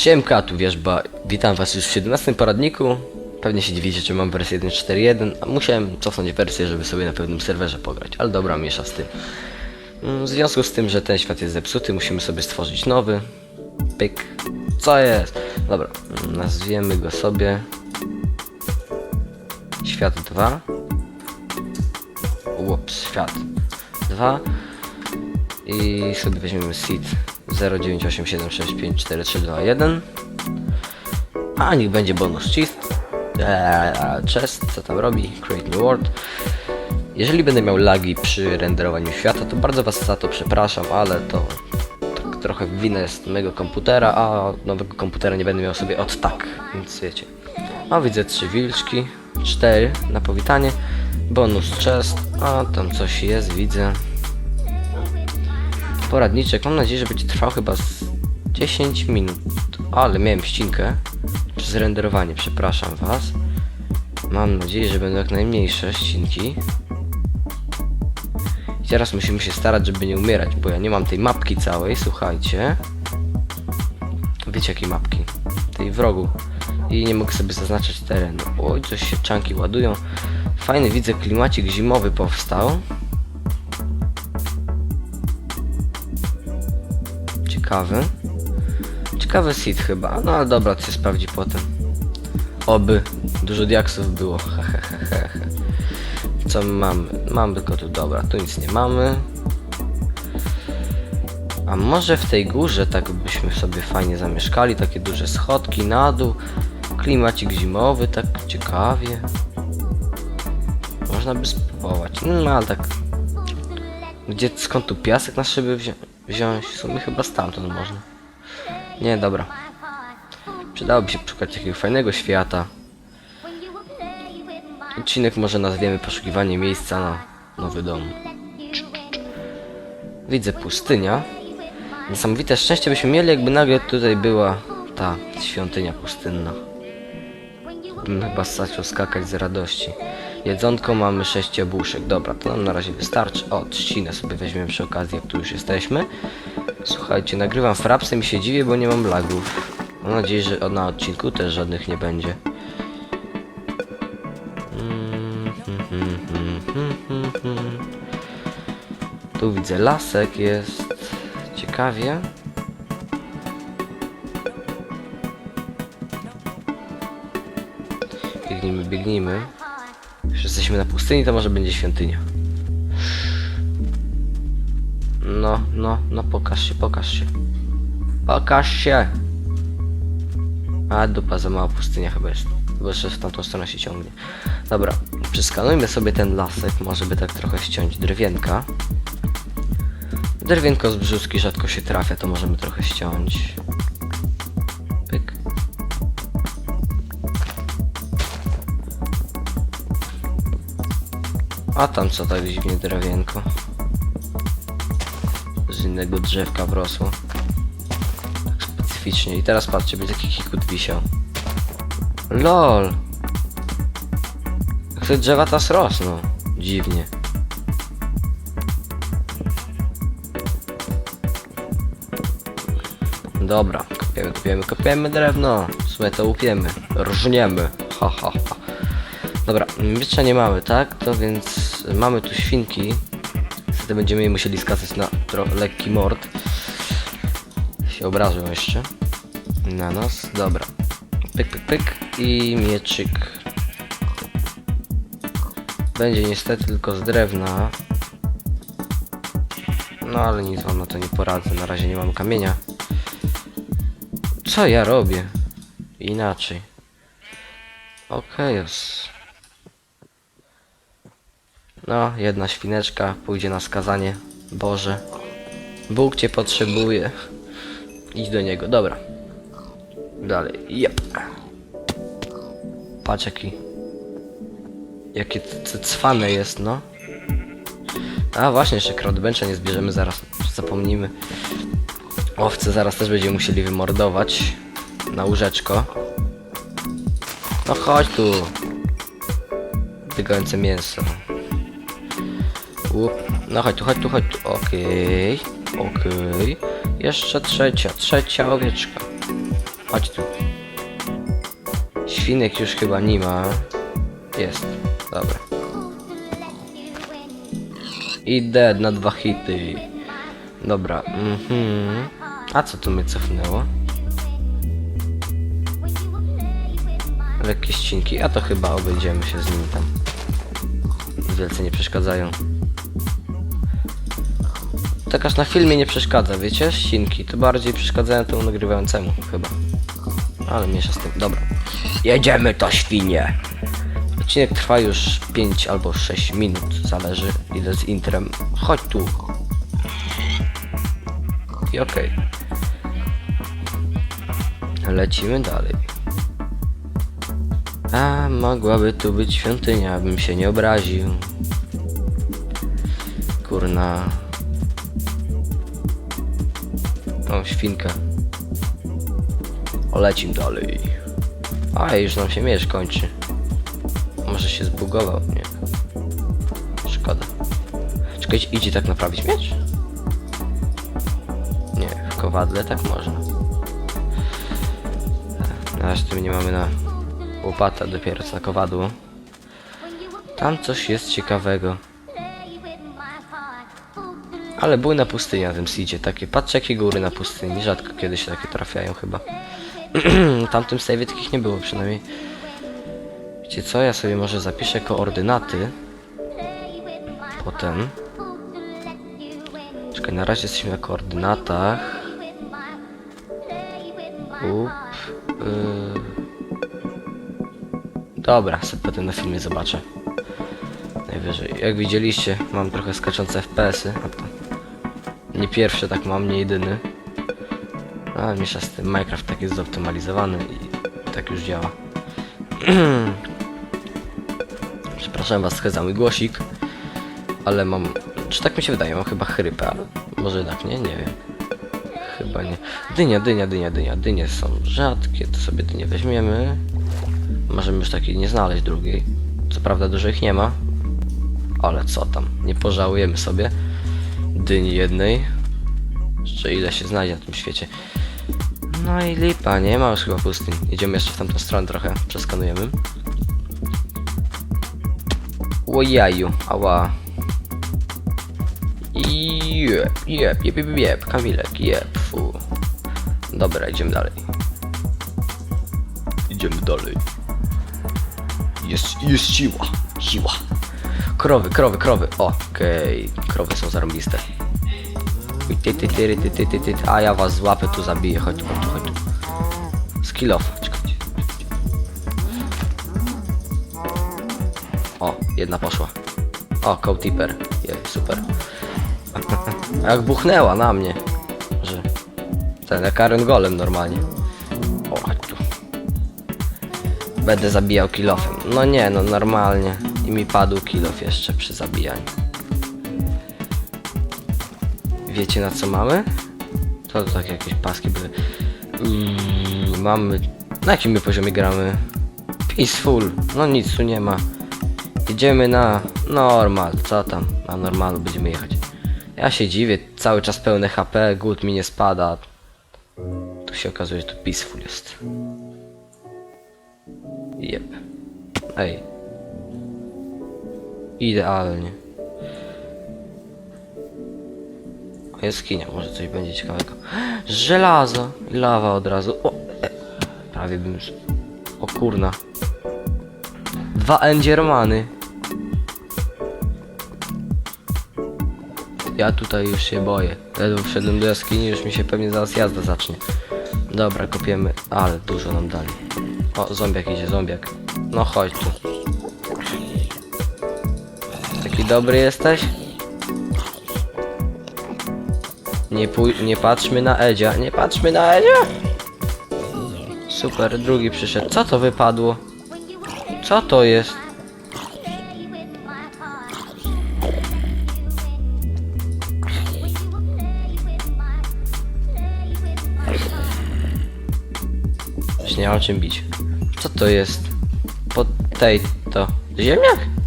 Siemka, tu Wierzba. Witam was już w 17 poradniku. Pewnie się dziwicie, czy mam wersję 1.4.1, a musiałem cofnąć wersję, żeby sobie na pewnym serwerze pograć, ale dobra, miesza z tym. Mm, W związku z tym, że ten świat jest zepsuty, musimy sobie stworzyć nowy. Pyk. Co jest? Dobra, mm, nazwiemy go sobie Świat 2. Ups, świat 2. I sobie weźmiemy seed 0987654321. A niech będzie bonus chest. Eee, chest, co tam robi? Create new world. Jeżeli będę miał lagi przy renderowaniu świata, to bardzo was za to przepraszam, ale to tak trochę wina jest mojego komputera, a nowego komputera nie będę miał sobie od tak, więc wiecie. O, widzę trzy wilczki, cztery na powitanie, bonus chest, a tam coś jest, widzę. Poradniczek, mam nadzieję, że będzie trwał chyba z 10 minut, ale miałem ścinkę, czy zrenderowanie, przepraszam was. Mam nadzieję, że będą jak najmniejsze ścinki. I teraz musimy się starać, żeby nie umierać, bo ja nie mam tej mapki całej, słuchajcie. Wiecie jakiej mapki? Tej wrogu. I nie mogę sobie zaznaczać terenu. Oj, coś się czanki ładują. Fajny widzę klimacik zimowy powstał. Ciekawy. Ciekawy seed chyba. No ale dobra, to się sprawdzi potem. Oby. Dużo diaksów było. Hehehehe. Co my mamy? Mamy tylko tu, dobra, tu nic nie mamy. A może w tej górze tak byśmy sobie fajnie zamieszkali, takie duże schodki na dół, klimacik zimowy, tak ciekawie. Można by spróbować, no ale tak... Gdzie, skąd tu piasek na szyby wzią wziąć? W sumie chyba stamtąd można. Nie, dobra. Przydałoby się szukać jakiegoś fajnego świata. Odcinek może nazwiemy poszukiwanie miejsca na nowy dom. Widzę pustynia. Niesamowite szczęście byśmy mieli, jakby nagle tutaj była ta świątynia pustynna. Bym chyba zaczął skakać z radości. Jedzonko mamy 6 jabłuszek. Dobra, to nam na razie wystarczy. O, trzcinę sobie weźmiemy przy okazji, jak tu już jesteśmy. Słuchajcie, nagrywam frapsem i się dziwię, bo nie mam lagów. Mam nadzieję, że na odcinku też żadnych nie będzie. Tu widzę lasek jest. Ciekawie. Biegnijmy, biegnijmy. Jesteśmy na pustyni, to może będzie świątynia. No, no, no pokaż się, pokaż się. Pokaż się! A dupa, za mała pustynia chyba jest. Bo jeszcze w tamtą stronę się ciągnie. Dobra, przeskanujmy sobie ten lasek, może by tak trochę ściąć drewienka. Drewienko z brzuski rzadko się trafia, to możemy trochę ściąć. A tam co tak dziwnie drewienko. Z innego drzewka wrosło. Tak specyficznie. I teraz patrzcie, będzie taki kikut wisiał. LOL! Jak te drzewa teraz rosną. Dziwnie. Dobra, kopiemy, kopiemy, kopiemy drewno. Sumie to łupiemy, rżniemy. Ha, ha, ha. Dobra, miecza nie mamy, tak? To więc mamy tu świnki. Niestety będziemy je musieli skazać na lekki mord. Się obrażą jeszcze. Na nos, dobra. Pyk, pyk, pyk i mieczyk. Będzie niestety tylko z drewna. No ale nic wam na to nie poradzę, na razie nie mam kamienia. Co ja robię? Inaczej. Okej, już. No, jedna świneczka pójdzie na skazanie. Boże. Bóg cię potrzebuje. Idź do niego, dobra. Dalej, jep. Patrz jaki... Jakie cwane jest, no. A właśnie, jeszcze crowdbencha nie zbierzemy zaraz. Zapomnijmy. Owce zaraz też będziemy musieli wymordować. Na łóżeczko. No chodź tu. Tykające mięso. Łup. No chodź tu, chodź tu, chodź tu. Okej. Okej. Jeszcze trzecia, trzecia owieczka. Chodź tu. Świnek już chyba nie ma. Jest. Dobra. I dead na dwa hity. Dobra. Mhm. A co tu mnie cofnęło? Lekkie ścinki, a to chyba obejdziemy się z nimi tam. Wielce nie przeszkadzają. Tak aż na filmie nie przeszkadza, wiecie? Ścinki, to bardziej przeszkadzają temu nagrywającemu chyba. Ale mniejsza z tym, dobra. Jedziemy to świnie! Odcinek trwa już 5 albo 6 minut, zależy ile z intrem. Chodź tu. I okej. Lecimy dalej. A mogłaby tu być świątynia, bym się nie obraził. Kurna. O, świnka. O, lecim dalej. A, już nam się miecz kończy. Może się zbugował, nie. Szkoda. Czekajcie, idzie tak naprawić miecz? Nie, w kowadle tak można. Na razie tu nie mamy na łopata, dopiero co na kowadło. Tam coś jest ciekawego. Ale były na pustyni na tym seedzie, takie, patrzcie jakie góry na pustyni, rzadko kiedy się takie trafiają chyba. tamtym save'ie takich nie było przynajmniej. Wiecie co, ja sobie może zapiszę koordynaty. Potem. Czekaj, na razie jesteśmy na koordynatach. Up. Yy. Dobra, sobie potem na filmie zobaczę. Najwyżej. Jak widzieliście, mam trochę skaczące FPS-y. Nie pierwszy tak mam, nie jedyny. A miesza z tym Minecraft tak jest zoptymalizowany i tak już działa. Przepraszam was za mój głosik, ale mam. Czy tak mi się wydaje? Mam chyba chrypę, ale może tak, nie? Nie wiem. Chyba nie. Dynia, dynia, dynia, dynia. Dynie są rzadkie, to sobie dynie weźmiemy. Możemy już takiej nie znaleźć drugiej. Co prawda dużo ich nie ma. Ale co tam, nie pożałujemy sobie. Dyni jednej. Jeszcze ile się znajdzie na tym świecie. No i lipa, nie ma już chyba pustyń. Idziemy jeszcze w tamtą stronę trochę, przeskanujemy. Ojaju, ała. Jep, jep, jep, jep, jep, Kamilek, jep, fu. Dobra, idziemy dalej. Idziemy dalej. Jest, jest siła, siła. Krowy, krowy, krowy, okej, krowy są zarąbiste. Ty, ty, ty, ty, ty, ty, ty, ty, a ja was złapę, tu zabiję, chodź tu, chodź tu, chodź tu. Skill off. O, jedna poszła. O, Coatipper. Jej, super. Jak buchnęła na mnie, że ten jak Iron Golem normalnie. O, chodź tu. Będę zabijał kilofem. No nie, no normalnie. I mi padł kilof jeszcze przy zabijaniu. Wiecie na co mamy? To, tak jakieś paski były. Yy, mamy... Na jakim my poziomie gramy? Peaceful. No nic tu nie ma. Idziemy na normal. Co tam? Na normalu będziemy jechać. Ja się dziwię. Cały czas pełne HP. Głód mi nie spada. Tu się okazuje, że to peaceful jest. Jep. Ej. Idealnie. Jaskinia, może coś będzie ciekawego. Żelazo! I lawa od razu. O, e, prawie bym... z- O kurna. Dwa endziermany. Ja tutaj już się boję. Ledwo wszedłem do jaskini, już mi się pewnie zaraz jazda zacznie. Dobra, kopiemy, ale dużo nam dali. O, zombiak idzie, zombiak. No chodź tu. Dobry jesteś? Nie, pój- nie patrzmy na Edzia, nie patrzmy na Edzia! Super, drugi przyszedł. Co to wypadło? Co to jest? Nie mam czym bić. Co to jest? Po tej to. Ziemniak?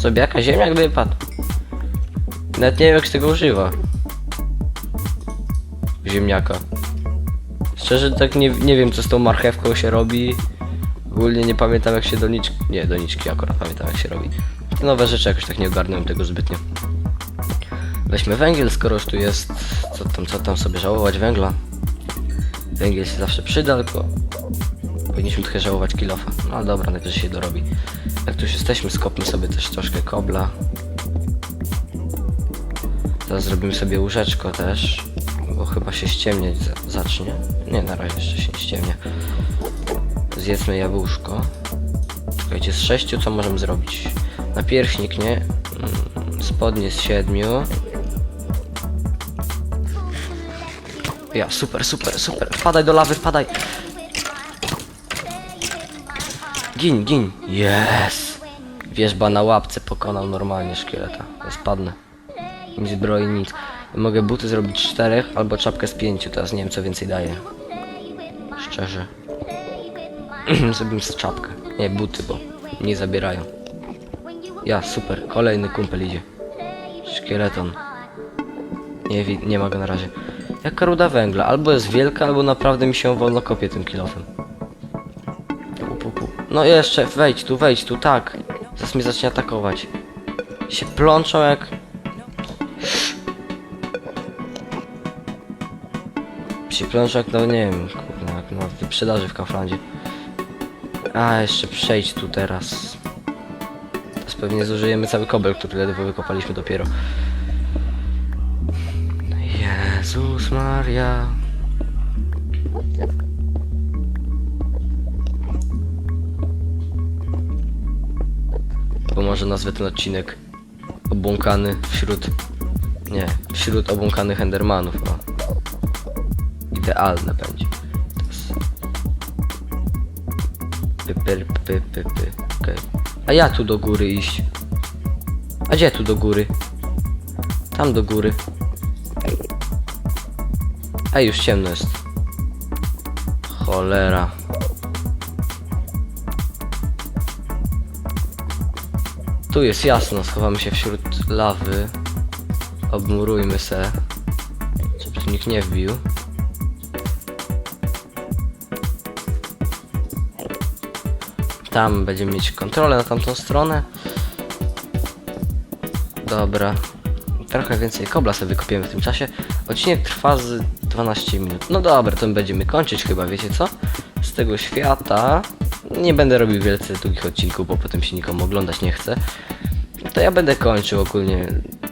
Sobie jaka ziemniak wypadł? Nawet nie wiem jak się tego używa. Ziemniaka. Szczerze tak nie, nie wiem co z tą marchewką się robi. Ogólnie nie pamiętam jak się doniczki... Nie, doniczki akurat pamiętam jak się robi. Te nowe rzeczy jakoś tak nie ogarnąłem tego zbytnio. Weźmy węgiel, skoro już tu jest... Co tam, co tam sobie żałować węgla? Węgiel się zawsze przyda, tylko... Powinniśmy trochę żałować kilofa. No dobra, najwyżej się dorobi. Jak tu już jesteśmy, skopmy sobie też troszkę kobla. Teraz zrobimy sobie łóżeczko też, bo chyba się ściemniać za- zacznie. Nie, na razie jeszcze się nie ściemnia. Zjedzmy jabłuszko. Czekajcie, z sześciu co możemy zrobić? Napierśnik, nie? Mm, Spodnie z siedmiu. Ja, super, super, super. Wpadaj do lawy, wpadaj. Gin, gin. Yes. Wierzba na łapce pokonał normalnie szkieleta. Ja spadnę. Nic zbroi, nic. Mogę buty zrobić czterech albo czapkę z pięciu. Teraz nie wiem co więcej daje. Szczerze. Zrobimy z czapkę. Nie, buty, bo nie zabierają. Ja, super. Kolejny kumpel idzie. Szkieleton. Nie, nie ma go na razie. Jaka ruda węgla. Albo jest wielka, albo naprawdę mi się wolno kopie tym kilofem. No jeszcze, wejdź tu, wejdź tu, tak. Zaraz mnie zacznie atakować. Się plączą jak... Się plączą jak, no nie wiem, kurde, jak na wyprzedaży w Kauflandzie. A, jeszcze przejdź tu teraz. Teraz pewnie zużyjemy cały kobel, który ledwo wykopaliśmy dopiero. Jezus Maria. Może nazwę ten odcinek obłąkany wśród... Nie, wśród obłąkanych Endermanów, o. Idealne będzie. Py, py, py, py. Okej. A ja tu do góry iść. A gdzie tu do góry? Tam do góry. Ej, już ciemno jest. Cholera. Tu jest jasno, schowamy się wśród lawy. Obmurujmy se. Żeby tu nikt nie wbił. Tam będziemy mieć kontrolę na tamtą stronę. Dobra. Trochę więcej kobla sobie wykopiemy w tym czasie. Odcinek trwa z 12 minut. No dobra, to my będziemy kończyć chyba, wiecie co? Z tego świata nie będę robił wielce długich odcinków, bo potem się nikomu oglądać nie chce. To ja będę kończył ogólnie.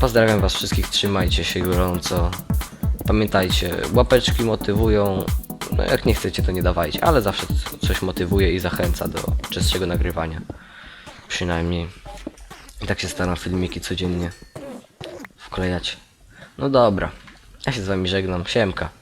Pozdrawiam was wszystkich, trzymajcie się gorąco. Pamiętajcie, łapeczki motywują. No jak nie chcecie, to nie dawajcie, ale zawsze coś motywuje i zachęca do czystszego nagrywania. Przynajmniej. I tak się staram filmiki codziennie wklejać. No dobra. Ja się z wami żegnam. Siemka.